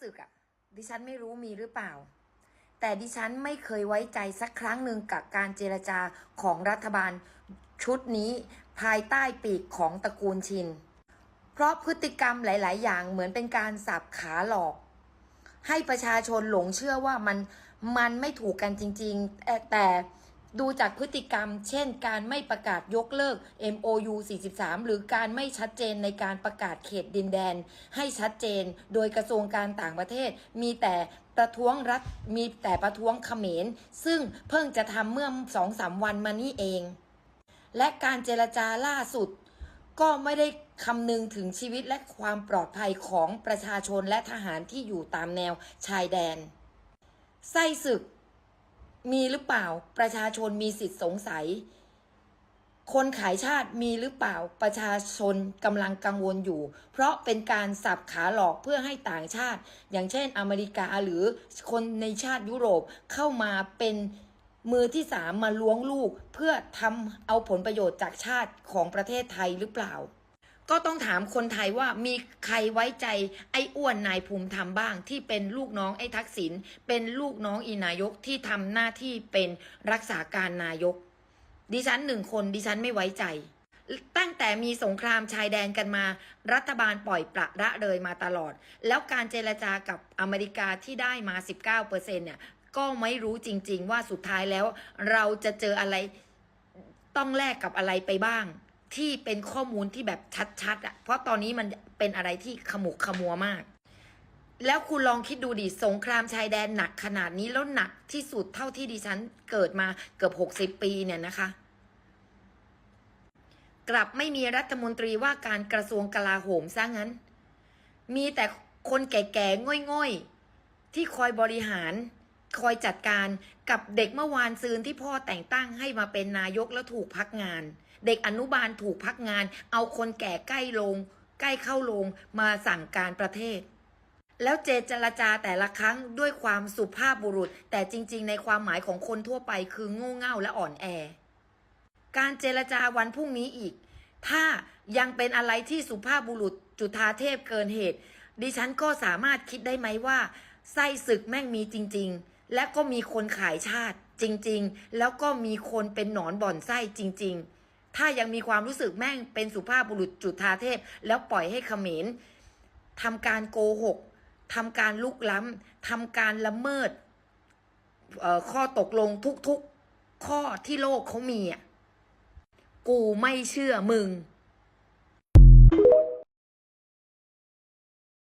ศึกอะดิฉันไม่รู้มีหรือเปล่า แต่ดิฉันไม่เคยไว้ใจสักครั้งหนึ่งกับการเจรจาของรัฐบาลชุดนี้ภายใต้ปีกของตระกูลชิน เพราะพฤติกรรมหลาย ๆ อย่างเหมือนเป็นการสับขาหลอก ให้ประชาชนหลงเชื่อว่ามันมันไม่ถูกกันจริง ๆ แต่แต่ ดูจากพฤติกรรม เช่น การไม่ประกาศยกเลิก MOU 43 หรือการไม่ชัดเจนในการประกาศเขตดินแดน ให้ชัดเจน โดยกระทรวงการต่างประเทศ มีแต่ประท้วงรัฐมีแต่ประท้วงเขมร ซึ่งเพิ่งจะทำเมื่อสองสามวันมานี้เอง และการเจรจาล่าสุด ก็ไม่ได้คำนึงถึงชีวิตและความปลอดภัยของประชาชนและทหารที่อยู่ตามแนวชายแดน ไส้ศึก มีหรือเปล่า ประชาชนมีสิทธิ์สงสัย คนขายชาติมีหรือเปล่า ประชาชนกำลังกังวลอยู่ เพราะเป็นการสับขาหลอกเพื่อให้ต่างชาติ อย่างเช่นอเมริกาหรือคนในชาติยุโรปเข้ามาเป็นมือที่สามมาล้วงลูกเพื่อทำเอาผลประโยชน์จากชาติของประเทศไทยหรือเปล่า ก็ต้องถามคนไทยว่ามีใครไว้ใจไอ้อ้วนนายภูมิธรรมบ้าง ที่เป็นลูกน้องไอ้ทักษิณเป็นลูกน้องอีนายกที่ทำหน้าที่เป็นรักษาการนายก ดิฉันหนึ่งคนดิฉันไม่ไว้ใจ ตั้งแต่มีสงครามชายแดนกันมา รัฐบาลปล่อยประละเลยมาตลอด แล้วการเจรจากับอเมริกาที่ได้มา 19%เนี่ยก็ไม่รู้จริง ๆ ว่าสุดท้ายแล้ว เราจะเจออะไรต้องแลกกับอะไรไปบ้าง ที่เป็นข้อมูลที่แบบชัดๆอะ เพราะตอนนี้มันเป็นอะไรที่ขมุกขมัวมาก แล้วคุณลองคิดดูดิสงครามชายแดนหนักขนาดนี้แล้วหนักที่สุดเท่าที่ดิฉันเกิดมาเกือบหกสิบปีเนี่ยนะคะ กลับไม่มีรัฐมนตรีว่าการกระทรวงกลาโหมซะงั้น มีแต่คนแก่ๆง่อยๆ ที่คอยบริหาร คอยจัดการกับเด็กเมื่อวานซืนที่พ่อแต่งตั้งให้มาเป็นนายกแล้วถูกพักงาน เด็กอนุบาลถูกพักงาน เอาคนแก่ใกล้ลง ใกล้เข้าลงมาสั่งการประเทศ แล้วเจเจรจาแต่ละครั้งด้วยความสุภาพบุรุษ แต่จริง ๆ ในความหมายของคนทั่วไปคือโง่เง่าและอ่อนแอ การเจรจาวันพรุ่งนี้อีก ถ้ายังเป็นอะไรที่สุภาพบุรุษจุธาเทพเกินเหตุ ดิฉันก็สามารถคิดได้ไหมว่าไส้ศึกแม่งมีจริง ๆ และก็มีคนขายชาติจริง ๆ แล้วก็มีคนเป็นหนอนบ่อนไส้จริง ๆ ถ้ายังมีความรู้สึกแม่งเป็นสุภาพบุรุษจุธาเทพ แล้วปล่อยให้เขมรทำการโกหกทำการลุกล้ำทำการละเมิดข้อตกลงทุกๆข้อที่โลกเขามีอะกูไม่เชื่อมึง